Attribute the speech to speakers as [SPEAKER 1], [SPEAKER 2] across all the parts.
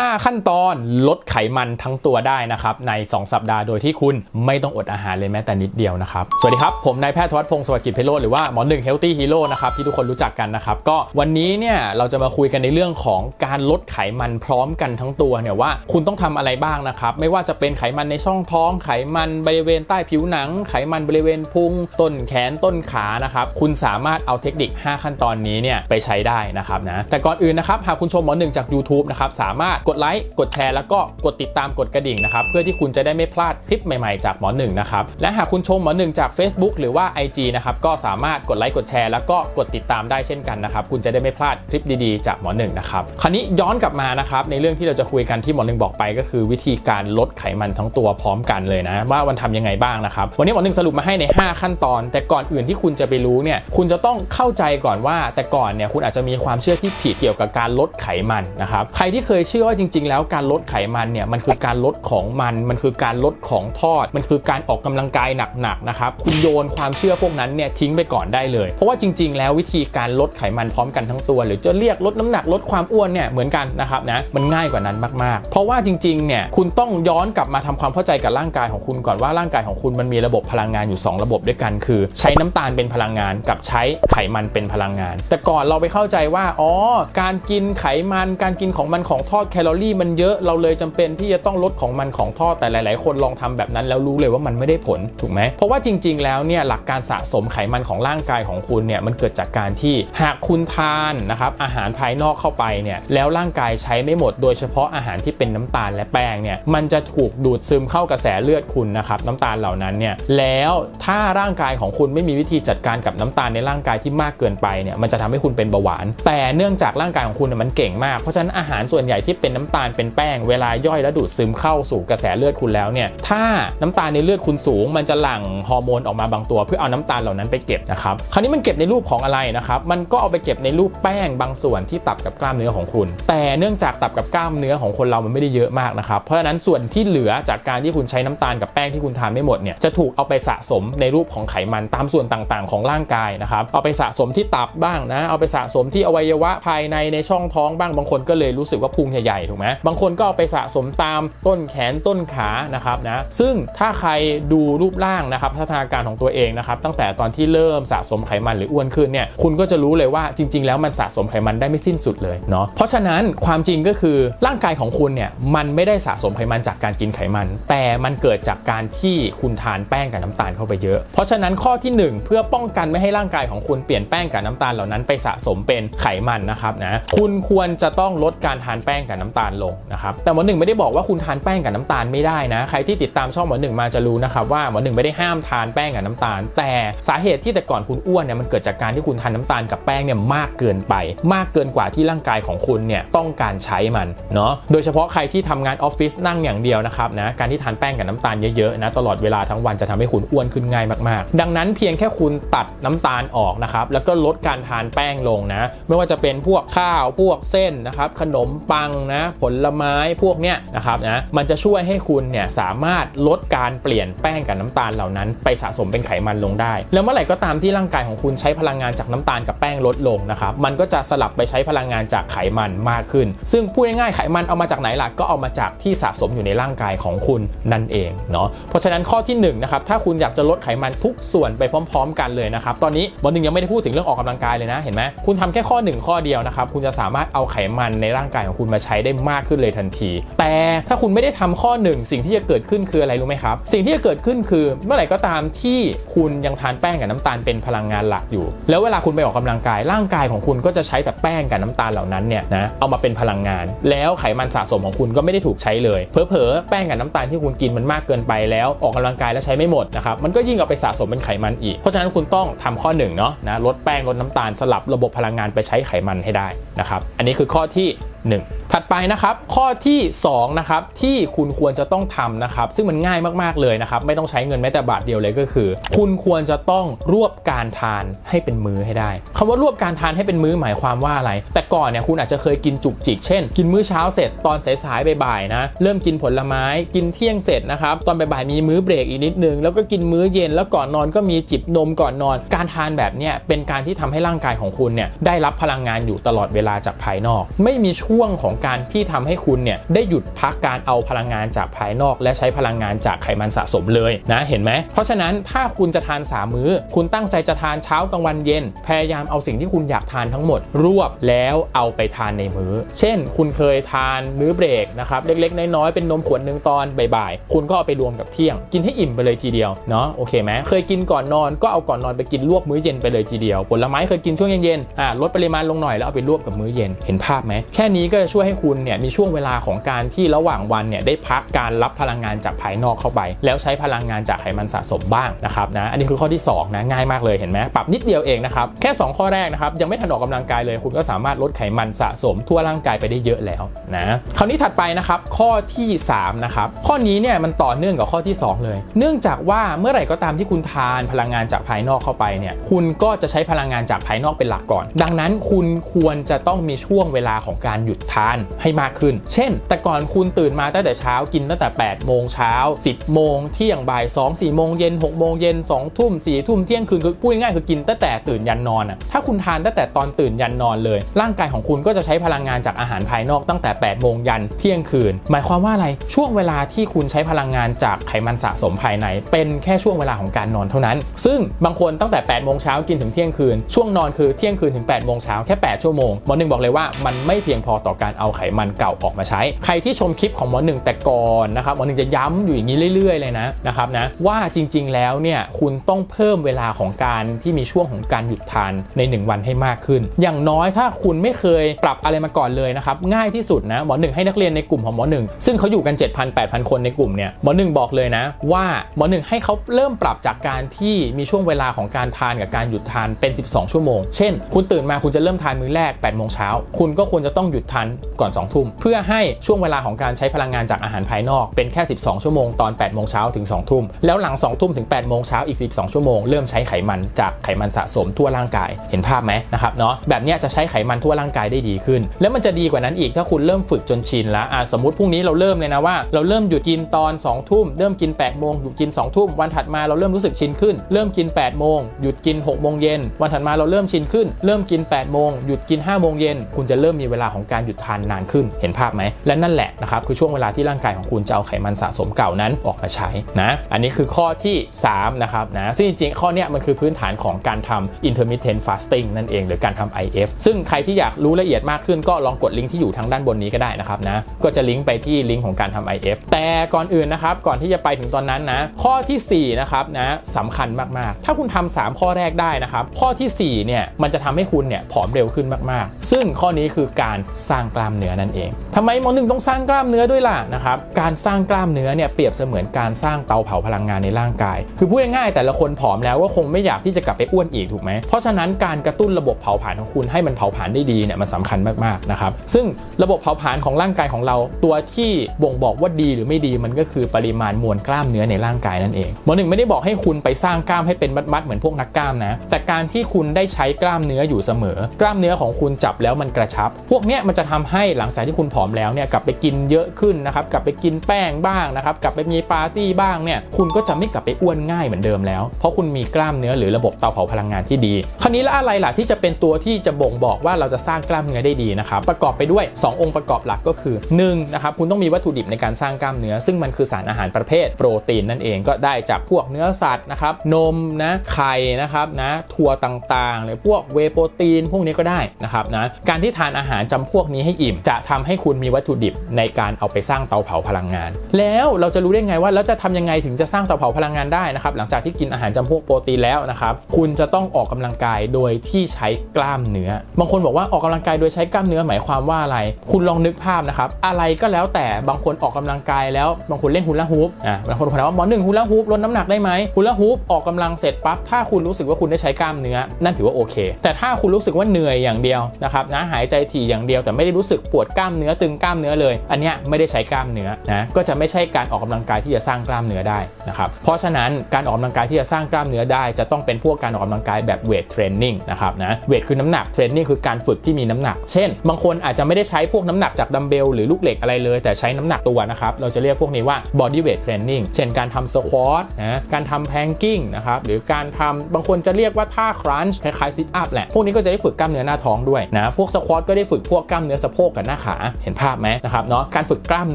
[SPEAKER 1] 5 ขั้นตอนลดไขมันทั้งตัวได้นะครับใน 2 สัปดาห์โดยที่คุณไม่ต้องอดอาหารเลยแม้แต่นิดเดียวนะครับ สวัสดีครับ ผมนายแพทย์ทวัฒพงศ์สวัสดิ์กิจเพโรหรือว่าหมอหนึ่งเฮลตี้ฮีโร่นะครับที่ทุกคนรู้จักกันนะครับ ก็วันนี้เนี่ยเราจะมาคุยกันในเรื่องของการลดไขมันพร้อมกันทั้งตัวเนี่ยว่าคุณต้องทำอะไรบ้างนะครับไม่ว่าจะเป็นไขมันในช่องท้อง ไขมันบริเวณใต้ผิวหนัง ไขมันบริเวณพุงต้นแขนต้นขานะครับคุณสามารถเอาเทคนิค 5 ขั้นตอนนี้เนี่ยไปใช้ได้นะครับนะแต่ก่อนอื่นนะครับหากคุณชมหมอหนึ่งจาก YouTube นะครับสามารถกดไลค์กดแชร์แล้วก็กดติดตามกดกระดิ่งนะครับเพื่อที่คุณจะได้ไม่พลาดคลิปใหม่ๆ จากหมอหนึ่งนะครับและหากคุณชมหมอหนึ่งจาก Facebook หรือว่า IG นะครับก็สามารถกดไลค์กดแชร์แล้วก็กดติดตามได้เช่นกันนะครับคุณจะได้ไม่พลาดคลิปดีๆ จากหมอหนึ่งนะครับคราวนี้ย้อนกลับมานะครับในเรื่องที่เราจะคุยกันที่หมอหนึ่งบอกไป ก็คือวิธีการลดไขมันทั้งตัวพร้อมกันเลยนะว่ามันทำยังไงบ้างนะครับวันนี้หมอหนึ่งสรุปมาให้ใน 5 ขั้นตอน แต่ก่อนอื่นที่คุณจะไปรู้เนี่ยคุณจะต้องเข้าใจก่อนว่า แต่ก่อนเนี่ยคุณอาจจะมีความเชื่อที่ผิดเกี่ยวกับการลดไขมันนะครับใครที่เคยเชื่อว่าจริง ๆ แล้วการลดไขมันเนี่ยมันคือการลดของมันมันคือการลดของทอด มันคือการออกกำลังกายหนักๆนะครับคุณโยนความเชื่อพวกนั้นเนี่ยทิ้งไปก่อนได้เลย เพราะว่าจริง ๆ แล้ววิธีการลดไขมันพร้อมกันทั้งตัว หรือจะเรียกลดน้ำหนักลดความอ้วนเนี่ยเหมือนกันนะครับนะมันง่ายกว่านั้นมากๆ เพราะว่าจริงๆเนี่ยคุณต้องย้อนกลับมาทำความเข้าใจกับร่างกายของคุณก่อนว่าร่างกายของคุณมันมีระบบพลังงานอยู่ 2 ระบบด้วยกันคือ ใช้น้ำตาลเป็นพลังงานกับใช้ไขมันเป็นพลังงาน แต่ก่อนเราไปเข้าใจว่าอ๋อการกินไขมันการกินของมันของทอดแคลอรี่มันเยอะเราเลยจำเป็นที่จะต้องลดของมันของทอดแต่หลาย ๆ คนลองทำแบบนั้นแล้วรู้เลยว่ามันไม่ได้ผลถูกไหมเพราะว่าจริง ๆ แล้วเนี่ยหลักการสะสมไขมันของร่างกายของคุณเนี่ยมันเกิดจากการที่หากคุณทานนะครับอาหารภายนอกเข้าไปเนี่ยแล้วร่างกายใช้ไม่หมด โดยเฉพาะอาหารที่เป็นน้ำตาลและแป้งเนี่ยมันจะถูกดูดซึมเข้ากระแสเลือดคุณนะครับน้ำตาลเหล่านั้นเนี่ยแล้วถ้าร่างกายของคุณไม่มีวิธีจัดการกับน้ำตาลในร่างกายที่มากเกินไปเนี่ยมันจะทำให้คุณเป็นเบาหวาน แต่เนื่องจากร่างกายของคุณมันเก่งมากเพราะฉะนั้นอาหารส่วนใหญ่ที่เป็นน้ำตาลเป็นแป้งเวลาย่อยและดูดซึมเข้าสู่กระแสเลือดคุณแล้วเนี่ยถ้าน้ำตาลในเลือดคุณสูง มันจะหลั่งฮอร์โมนออกมาบางตัว เพื่อเอาน้ำตาลเหล่านั้นไปเก็บนะครับคราวนี้มันเก็บในรูปของอะไรนะครับมันก็เอาไปเก็บในรูปแป้งบางส่วนที่ตับกับกล้ามเนื้อของคุณ แต่เนื่องจากตับกับกล้ามเนื้อของคนเรามันไม่ได้เยอะมากนะครับเพราะฉะนั้นส่วนที่เหลือจากการที่คุณใช้น้ำตาลกับแป้งที่คุณทานไม่หมดเนี่ยจะถูกเอาไปสะสมในรูปของไขมันตามส่วนต่างๆ ของร่างกายนะครับเอาไปสะสมที่ตับบ้างนะเอาไปสะสมที่อวัยวะภายในในช่องท้องบ้างบางคนก็เลยรู้สึกว่าพุงใหญ่ๆถูกไหมบางคนก็เอาไปสะสมตามต้นแขนต้นขานะครับนะซึ่งถ้าใครดูรูปร่างนะครับพัฒนาการของตัวเองนะครับตั้งแต่ตอนที่เริ่มสะสมไขมันหรืออ้วนขึ้นเนี่ยคุณก็จะรู้เลยว่าจริง ๆ แล้วมันสะสมไขมันได้ไม่สิ้นสุดเลยเนาะเพราะฉะนั้นความจริงก็คือร่างกายของคุณเนี่ยมันไม่ได้สะสมไขมันจากการกินไขมัน แต่มันเกิดจากการที่คุณทานแป้งกับน้ำตาลเข้าไปเยอะ เพราะฉะนั้นข้อที่ 1 เพื่อป้องกันไม่ให้ร่างกายของคุณเปลี่ยนแป้งกับน้ำตาลเหล่านั้นไปสะสมเป็นไขมันนะครับนะคุณควรจะต้องลดการทานแป้งกับน้ำตาลลงนะครับแต่หมอหนึ่งไม่ได้บอกว่าคุณทานแป้งกับน้ำตาลไม่ได้นะใครที่ติดตามช่องหมอหนึ่งมาจะรู้นะครับว่าหมอหนึ่งไม่ได้ห้ามทานแป้งกับน้ำตาล แต่สาเหตุที่แต่ก่อนคุณอ้วนเนี่ยมันเกิดจากการที่คุณทานน้ำตาลกับแป้งเนี่ยมากเกินไป มากเกินกว่าที่ร่างกายของคุณเนี่ยต้องการใช้มันเนาะโดยเฉพาะใครที่ทำงานออฟฟิศนั่งอย่างเดียวนะครับนะการที่ทานแป้งกับน้ำตาลเยอะๆนะตลอดเวลาทั้งวันจะทำให้คุณอ้วนขึ้นง่ายมากๆ ดังนั้นเพียงแค่คุณตัดน้ำตาลออกนะครับแล้วก็ลดการทานแป้งลงนะ ไม่ว่าจะเป็นพวกข้าวพวกเส้นนะครับขนมปังนะผลไม้พวกเนี้ยนะครับนะมันจะช่วยให้คุณเนี่ยสามารถลดการเปลี่ยนแป้งกับน้ำตาลเหล่านั้น ไปสะสมเป็นไขมันลงได้ แล้วเมื่อไหร่ก็ตามที่ร่างกายของคุณใช้พลังงานจากน้ำตาลกับแป้งลดลงนะครับมันก็จะสลับไปใช้พลังงานจากไขมันมากขึ้น ซึ่งพูดง่ายๆไขมันเอามาจากไหนล่ะก็เอามาจากที่สะสมอยู่ในร่างกายของคุณนั่นเองเนาะเพราะฉะนั้นข้อที่1นงนะครับถ้าคุณอยากจะลดไขมันทุกส่วนไปพร้อม ๆ กันเลยนะครับตอนนี้บอลหนึ่งยังไม่ได้พูดถึงเรื่องออกกำลังกายเลยนะเห็นไหมคุณทำแค่ข้อ 1 ข้อเดียวนะครับคุณจะสามารถเอาไขมันในร่างกายของคุณมาใช้ได้มากขึ้นเลยทันที แต่ถ้าคุณไม่ได้ทำข้อ 1 สิ่งที่จะเกิดขึ้นคืออะไรรู้ไหมครับ สิ่งที่จะเกิดขึ้นคือเมื่อไหร่ก็ตามที่คุณยังทานแป้งกับน้ำตาลเป็นพลังงานหลักอยู่ แล้วเวลาคุณไปออกกำลังกายร่างกายของคุณก็จะใช้แต่แป้งกับน้ำตาลเหล่านั้นเนี่ยนะเอามาเป็นพลังงาน แล้วไขมันสะสมของคุณก็ไม่ได้ถูกใช้เลยเผลอๆแป้งกับน้ำตาลที่คุณกินมันมากเกินไปแล้วออกกำลังกายแล้วใช้ไม่หมดนะครับมันก็ยิ่งเอาไปสะสมเป็นไขมันอีก เพราะฉะนั้นคุณต้องทำข้อ1เนาะนะลดแป้งลดน้ำตาลสลับระบบพลังงานไปใช้ไขมันให้ได้นะครับอันนี้คือข้อที่ 1 ถัดไปนะครับ ข้อที่2นะครับที่คุณควรจะต้องทำนะครับ ซึ่งมันง่ายมากๆเลยนะครับ ไม่ต้องใช้เงินแม้แต่บาทเดียวเลยก็คือ คุณควรจะต้องรวบการทานให้เป็นมื้อให้ได้คำว่ารวบการทานให้เป็นมื้อหมายความว่าอะไร แต่ก่อนเนี่ยคุณอาจจะเคยกินจุกจิก เช่น กินมื้อเช้าเสร็จตอนสายๆบ่ายๆนะเริ่มกินผลไม้กินเที่ยงเสร็จนะครับตอนบ่ายๆมีมื้อเบรกอีกนิดนึงแล้วก็กินมื้อเย็นแล้วก่อนนอนก็มีจิบนมก่อนนอน การทานแบบเนี้ยเป็นการที่ทำให้ร่างกายของคุณเนี่ยได้รับพลังงานอยู่ตลอดเวลาจากภายนอก ไม่มีช่วงของการที่ทำให้คุณเนี่ยได้หยุดพักการเอาพลังงานจากภายนอก และใช้พลังงานจากไขมันสะสมเลยนะเห็นไหมเพราะฉะนั้นถ้าคุณจะทาน3มื้อ คุณตั้งใจจะทานเช้ากลางวันเย็น พยายามเอาสิ่งที่คุณอยากทานทั้งหมด รวบแล้วเอาไปทานในมื้อ เช่น คุณเคยทานมื้อเบรกนะครับเล็กๆ น้อยๆเป็นนมขวดหนึ่งตอนบ่ายๆคุณก็เอาไปรวมกับเที่ยง กินให้อิ่มไปเลยทีเดียวเนาะโอเคไหมเคยกินก่อนนอนก็เอาก่อนนอนไปกินรวบมื้อเย็นไปเลยทีเดียวผลไม้เคยกินช่วงเย็นๆอ่าลดปริมาณลงหน่อยแล้วเอาไปรวบกับมื้อเย็นเห็นภาพไหมแค่นี้ก็จะช่วยให้คุณเนี่ยมีช่วงเวลาของการที่ระหว่างวันเนี่ยได้พักการรับพลังงานจากภายนอกเข้าไป แล้วใช้พลังงานจากไขมันสะสมบ้างนะครับนะอันนี้คือข้อที่2นะง่ายมากเลยเห็นไหมปรับนิดเดียวเองนะครับแค่ 2 ข้อแรกนะครับยังไม่ทันออกกำลังกายเลย คุณก็สามารถลดไขมันสะสมทั่วร่างกายไปได้เยอะแล้วนะคราวนี้ถัดไปนะครับข้อที่3นะครับข้อนี้เนี่ยมันต่อเนื่องกับข้อที่ 2 เลย เนื่องจากว่าเมื่อไหร่ก็ตามที่คุณทานพลังงานจากภายนอกเข้าไปเนี่ยคุณก็จะใช้พลังงานจากภายนอกเป็นหลักก่อน ดังนั้นคุณควรจะต้องมีช่วงเวลาของการหยุดทานให้มากขึ้น เช่น แต่ก่อนคุณตื่นมาตั้งแต่เช้ากินตั้งแต่ 8 โมงเช้า 10 โมงเที่ยงบ่าย2 4โมงเย็น6โมงเย็น2ทุ่ม4ทุ่มเที่ยงคืนคือพูดง่ายๆคือกินตั้งแต่ตื่นยันนอนอะถ้าคุณทานตั้งแต่ตอนตื่นยันนอนเลย ร่างกายของคุณก็จะใช้พลังงานจากอาหารภายนอกตั้งแต่ 8 โมงยันเที่ยงคืน หมายความว่าอะไรช่วงเวลาที่คุณใช้พลังงานจากไขมันสะสมภายใน เป็นแค่ช่วงเวลาของการนอนเท่านั้น ซึ่งบางคนตั้งแต่8โมงเช้ากินถึงเที่ยงคืน ช่วงนอนคือเที่ยงคืนถึง8โมงเช้าแค่ 8 ชั่วโมงหมอหนึ่งบอกเลยว่ามันไม่เพียงพอต่อการเอาไขมันเก่าออกมาใช้ ใครที่ชมคลิปของหมอหนึ่งแต่ก่อนนะครับหมอหนึ่งจะย้ำอยู่อย่างนี้เรื่อย ๆ เลยนะนะครับนะว่าจริง ๆ แล้วเนี่ยคุณต้องเพิ่มเวลาของการที่มีช่วงของการหยุดทานใน 1 วันให้มากขึ้น อย่างน้อยถ้าคุณไม่เคยปรับอะไรมาก่อนเลยนะครับง่ายที่สุดนะหมอหนึ่งให้นักเรียนในกลุ่มของหมอหนึ่งซึ่งเขาอยู่กัน 7,000 8,000 คนในกลุ่มเนี่ยหมอหนึ่งบอกเลยนะว่าหมอหนึ่งให้เขาเริ่มปรับจากการที่มีช่วงเวลาของการทานกับการหยุดทานเป็น 12 ชั่วโมง เช่น คุณตื่นมาคุณจะเริ่มทานมื้อแรก8โมงเช้าคุณก็ควรจะต้องหยุดทานก่อน2ทุ่มเพื่อให้ช่วงเวลาของการใช้พลังงานจากอาหารภายนอกเป็นแค่ 12 ชั่วโมงตอน8โมงเช้าถึง2ทุ่มแล้วหลัง2ทุ่มถึง8โมงเช้าอีก 12 ชั่วโมงเริ่มใช้ไขมันจากไขมันสะสมทั่วร่างกายเห็นภาพไหมนะครับเนาะแบบนี้จะใช้ไขมันทั่วร่างกายได้ดีขึ้น แล้วมันจะดีกว่านั้นอีกถ้าคุณเริ่มฝึกจนชินแล้วอะสมมติพรุ่งนี้เราเริ่มเลยนะว่า เราเริ่มหยุดกินตอน2ทุ่มเริ่มกิน8โมงหยุดกิน2ทุ่มวันถัดมาเราเริ่มรู้สึกชินขึ้น เริ่มกิน8โมงหยุดกิน6โมงเย็นวันถัดมาเราเริ่มชินขึ้น เริ่มกิน8โมงหยุดกิน5โมงเย็นคุณจะเริ่มมีเวลาของการหยุดทานนานขึ้นเห็นภาพไหม และนั่นแหละนะครับคือช่วงเวลาที่ร่างกายของคุณจะเอาไขมันสะสมเก่านั้นออกมาใช้นะอันนี้คือข้อที่ 3 นะครับนะซึ่งจริงๆ ข้อนี้มันคือพื้นฐานของการทำ intermittent fasting นั่นเอง หรือการทำ IF ซึ่งใครที่อยากรู้ละเอียดมากขึ้นก็ลองกดลิงก์ที่อยู่ทางด้านบนนี้ก็ได้นะครับนะก็จะลิงก์ไปที่ลิงก์ของการทำ IF แต่ก่อนอื่นนะครับก่อนที่จะไปถึงตอนนั้นนะข้อทีสี่4นะครับนะสำคัญมากๆ ถ้าคุณทำ3ข้อแรกได้นะครับข้อที่4เนี่ยมันจะทำให้คุณเนี่ยผอมเร็วขึ้นมากๆ ซึ่งข้อนี้คือการสร้างกล้ามเนื้อนั่นเองทำไมหมอหนึ่งต้องสร้างกล้ามเนื้อด้วยล่ะนะครับการสร้างกล้ามเนื้อเนี่ยเปรียบเสมือนการสร้างเตาเผาพลังงานในร่างกาย คือพูดง่ายๆแต่ละคนผอมแล้วก็คงไม่อยากที่จะกลับไปอ้วนอีกถูกไหมเพราะฉะนั้นการกระตุ้นระบบเผาผลาญของคุณให้มันเผาผลาญได้ดีเนี่ยมันสำคัญมากๆนะครับซึ่งระบบเผาผลาญของร่างกายของเรา ตัวที่บ่งบอกว่าดีหรือไม่ดีมันก็คือปริมาณมวลกล้ามเนื้อในร่างกายนั่นเองหมอหนึ่งไม่ได้บอกให้คุณไปสร้างกล้ามให้เป็นมัดๆเหมือนพวกนักกล้ามนะแต่การที่คุณได้ใช้กล้ามเนื้ออยู่เสมอ กล้ามเนื้อของคุณจับแล้วมันกระชับ พวกเนี้ยมันจะทำให้หลังจากที่คุณผอมแล้วเนี่ยกลับไปกินเยอะขึ้นนะครับกลับไปกินแป้งบ้างนะครับกลับไปมีปาร์ตี้บ้างเนี่ยคุณก็จะไม่กลับไปอ้วนง่ายเหมือนเดิมแล้ว เพราะคุณมีกล้ามเนื้อหรือระบบเตาเผาพลังงานที่ดีคราวนี้แล้วอะไรล่ะที่จะเป็นตัวที่จะบ่งบอกว่าเราจะสร้างกล้ามเนื้อได้ดีนะครับประกอบไปด้วย 2 องค์ประกอบหลักก็คือ1นะครับคุณต้องมีวัตถุดิบในการสร้างกล้ามเนื้อ ซึ่งมันคือสารอาหารประเภทโปรตีนนั่นเองก็ได้จากพวกเนื้อสัตว์นะครับนมนะไข่นะครับนะถั่วต่างๆหรือพวกเวโปรตีนพวกนี้ก็ได้นะครับนะการที่ทานอาหารจำพวกนี้ให้อิ่มจะทำให้คุณมีวัตถุดิบในการเอาไปสร้างเตาเผาพลังงาน แล้วเราจะรู้ได้ไงว่าแล้วจะทำยังไงถึงจะสร้างเตาเผาพลังงานได้นะครับหลังจากที่กินอาหารจำพวกโปรตีนแล้วนะครับคุณจะต้องออกกำลังกายโดยที่ใช้กล้ามเนื้อบางคนบอกว่าออกกำลังกายโดยใช้กล้ามเนื้อหมายความว่าอะไร คุณลองนึกภาพนะครับอะไรก็แล้วแต่บางคนออกกำลังกายแล้วบางคนเล่นฮูลาฮูปอะบางคนถามว่าหมอหนึ่งฮูลาฮูปลดน้ำหนักได้ไหมฮูลาฮูปออกกำลังเสร็จปั๊บถ้าคุณรู้สึกว่าคุณได้ใช้กล้ามเนื้อนั่นถือว่าโอเค แต่ถ้าคุณรู้สึกว่าเหนื่อยอย่างเดียวนะครับนะหายใจถี่อย่างเดียวแต่ไม่ได้รู้สึกปวดกล้ามเนื้อตึงกล้ามเนื้อเลย อันเนี้ยไม่ได้ใช้กล้ามเนื้อนะก็จะไม่ใช่การออกกำลังกายที่จะสร้างกล้ามเนื้อได้นะครับเพราะฉะนั้นการออกกำลังกายที่จะสร้างกล้ามเนื้อได้ จะต้องเป็นพวกการออกกำลังกายแบบเวทเทรนนิ่งนะครับนะเวทคือน้ำหนักเทรนนิ่งคือการฝึกที่มีน้ำหนัก เช่น บางคนอาจจะไม่ได้ใช้พวกน้ำหนักจากดัมเบลหรือลูกเหล็กอะไรเลย แต่ใช้น้ำหนักตัวนะครับเราจะเรียกพวกนี้ว่า body weight training เช่นการทำสควอตนะการทำแพงกิ้งนะครับหรือการทำบางคนจะเรียกว่าท่าครันช์คล้ายๆซิทอัพแหละ พวกนี้ก็จะได้ฝึกกล้ามเนื้อหน้าท้องด้วยนะพวกสควอตก็ได้ฝึกพวกกล้ามเนื้อสะโพกกับหน้าขาเห็นภาพไหมนะครับเนาะการฝึกกล้ามเ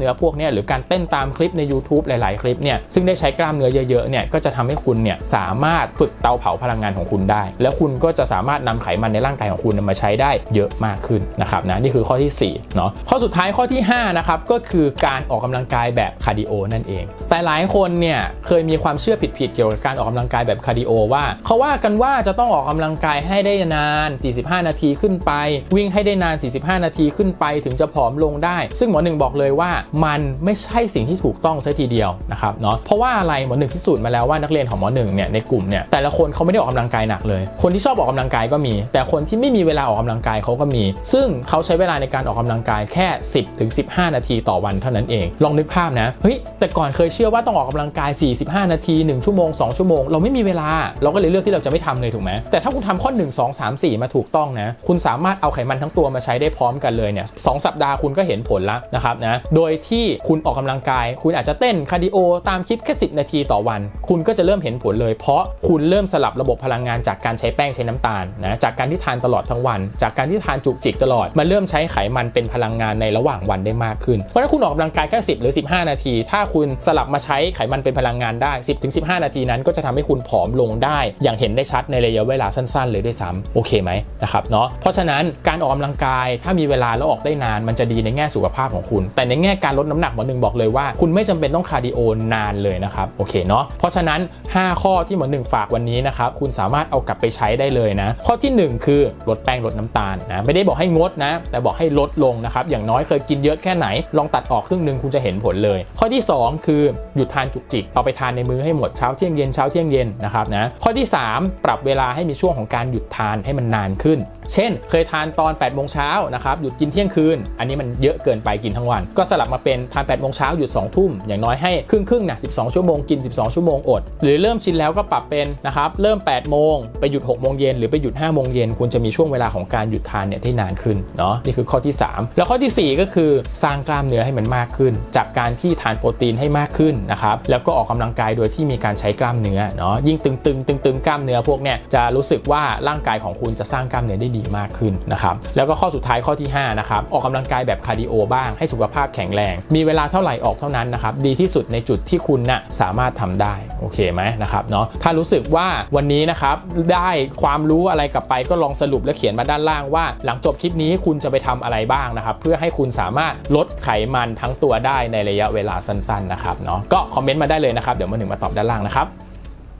[SPEAKER 1] นื้อพวกนี้หรือการเต้นตามคลิปใน YouTube หลาย ๆ คลิปเนี่ยซึ่งได้ใช้กล้ามเนื้อเยอะๆเนี่ยก็จะทำให้คุณเนี่ยสามารถฝึกเตาเผาพลังงานของคุณได้ แล้วคุณก็จะสามารถนำไขมันในร่างกายของคุณมาใช้ได้เยอะมากขึ้นนะครับนะนี่คือข้อที่4เนาะข้อสุดท้ายข้อที่5นะครับก็คือการออกกำลังกายแบบคาร์ดิโอนั่นเอง แต่หลายคนเนี่ยเคยมีความเชื่อผิดๆเกี่ยวกับการออกกำลังกายแบบคาร์ดิโอว่าเขาว่ากันว่าจะต้องออกกำลังกายให้ได้นาน 45 นาทีขึ้นไป วิ่งให้ได้นาน 45 นาทีขึ้นไปถึงจะผอมลงได้ ซึ่งหมอหนึ่งบอกเลยว่ามันไม่ใช่สิ่งที่ถูกต้องซะทีเดียวนะครับเนาะเพราะว่าอะไรหมอหนึ่งพิสูจน์มาแล้วว่านักเรียนของหมอหนึ่งเนี่ยในกลุ่มเนี่ยแต่ละคนเขาไม่ได้ออกกำลังกายหนักเลย คนที่ชอบออกกำลังกายก็มี แต่คนที่ไม่มีเวลาออกกำลังกายเขาก็มี ซึ่งเขาใช้เวลาในการออกกำลังกายแค่ 10ถึง15 นาทีต่อวันเท่านั้นเอง ลองนึกภาพนะเฮ้ยแต่ก่อนเคยเชื่อว่าต้องออกกำลังกาย 45 นาที 1 ชั่วโมง 2 ชั่วโมง เราไม่มีเวลา เราก็เลยเลือกที่เราจะไม่ทำเลยถูกไหมแต่ถ้าคุณทำข้อ 1 2 3 4 มาถูกต้องนะ คุณสามารถเอาไขมันทั้งตัวมาใช้ได้พร้อมกันเลยเนี่ยสสัปดาห์คุณก็เห็นผลแล้วนะครับนะโดยที่คุณออกกำลังกาย คุณอาจจะเต้นคาร์ดิโอตามคลิปแค่ 10 นาทีต่อวัน คุณก็จะเริ่มเห็นผลเลย เพราะคุณเริ่มสลับระบบพลังงานจากการใช้แป้งใช้น้ำตาลนะจากการที่ทานตลอดทั้งวัน จากการที่ทานจุกจิกตลอดมาเริ่มใช้ไขมันเป็นพลังงานในระหว่างวันได้มากขึ้น เพราะฉะนั้นคุณออกกำลังกายแค่ 10 หรือ 15 นาที ถ้าคุณสลับมาใช้ไขมันเป็นพลังงานได้ 10ถึง15 นาทีนั้น ก็จะทำให้คุณผอมลงได้ อย่างเห็นได้ชัดในระยะเวลาสั้น ๆ เลยด้วยซ้ำโอเคไหมนะครับเนาะเพราะฉะนั้นการออกกำลังกายถ้ามีเวลาแล้วออกได้นาน มันจะดีในแง่สุขภาพของคุณ แต่ในแง่การลดน้ำหนักหมอหนึ่งบอกเลยว่า คุณไม่จำเป็นต้องคาร์ดิโอนานเลยนะครับโอเคเนาะเพราะฉะนั้น 5 ข้อที่หมอหนึ่งฝากวันนี้นะครับคุณสามารถเอากลับไปใช้ได้เลยนะ ข้อที่ 1 คือลดแป้งลดน้ำตาลนะไม่ได้บอกให้งดนะ แต่บอกให้ลดลงนะครับอย่างน้อยเคยกินเยอะแค่ไหน ลองตัดออกครึ่งหนึ่งคุณจะเห็นผลเลย ข้อที่ 2 คือหยุดทานจุกจิกเอาไปทานในมื้อให้หมดเช้าเที่ยงเย็นเช้าเที่ยงเย็นนะครับนะข้อที่ 3 ปรับเวลาให้มีช่วงของการหยุดทานให้มันนานขึ้น เช่น เคยทานตอน8โมงเช้านะครับหยุดกินเที่ยงคืน อันนี้มันเยอะเกินไปกินทั้งวัน ก็สลับมาเป็นทาน8โมงเช้าหยุด2ทุ่มอย่างน้อยให้ครึ่งครึ่งนะ12ชั่วโมงกิน 12 ชั่วโมงอด หรือเริ่มชินแล้วก็ปรับเป็นนะครับเริ่ม8โมงไปหยุด6โมงเย็นหรือไปหยุด5โมงเย็นคุณจะมีช่วงเวลาของการหยุดทานเนี่ยได้นานขึ้นเนาะนี่คือข้อที่ 3 แล้วข้อทีสี่ 4 ก็คือสร้างกล้ามเนื้อให้มันมากขึ้น จากการที่ทานโปรตีนให้มากขึ้นนะครับแล้วก็ออกกำลังกายโดยที่มีการใช้กล้ามเนื้อเนาะยิ่งตึงตึงตึงตึงๆกล้ามเนื้อพวกเนี่ยจะรู้สึกว่าร่างกายของคุณจะสร้างกล้ามเนื้อได้ดีมากขึ้นนะครับแล้วก็ข้อสุดท้ายข้อที่ 5 นะครับ ออกกำลังกายแบบคาร์ดิโอบ้างให้สุขภาพแข็งแรง มีเวลาเท่าไหร่ออกเท่านั้นนะครับ ดีที่สุดในจุดที่คุณน่ะสามารถทำได้ โอเคไหมนะครับเนาะถ้ารู้สึกว่าวันนี้นะครับ ได้ความรู้อะไรกลับไปก็ลองสรุปและเขียนมาด้านล่างว่า หลังจบคลิปนี้คุณจะไปทำอะไรบ้างนะครับ เพื่อให้คุณสามารถลดไขมันทั้งตัวได้ในระยะเวลาสั้นๆนะครับเนาะก็คอมเมนต์มาได้เลยนะครับเดี๋ยวมาหนึ่งมาตอบด้านล่างนะครับ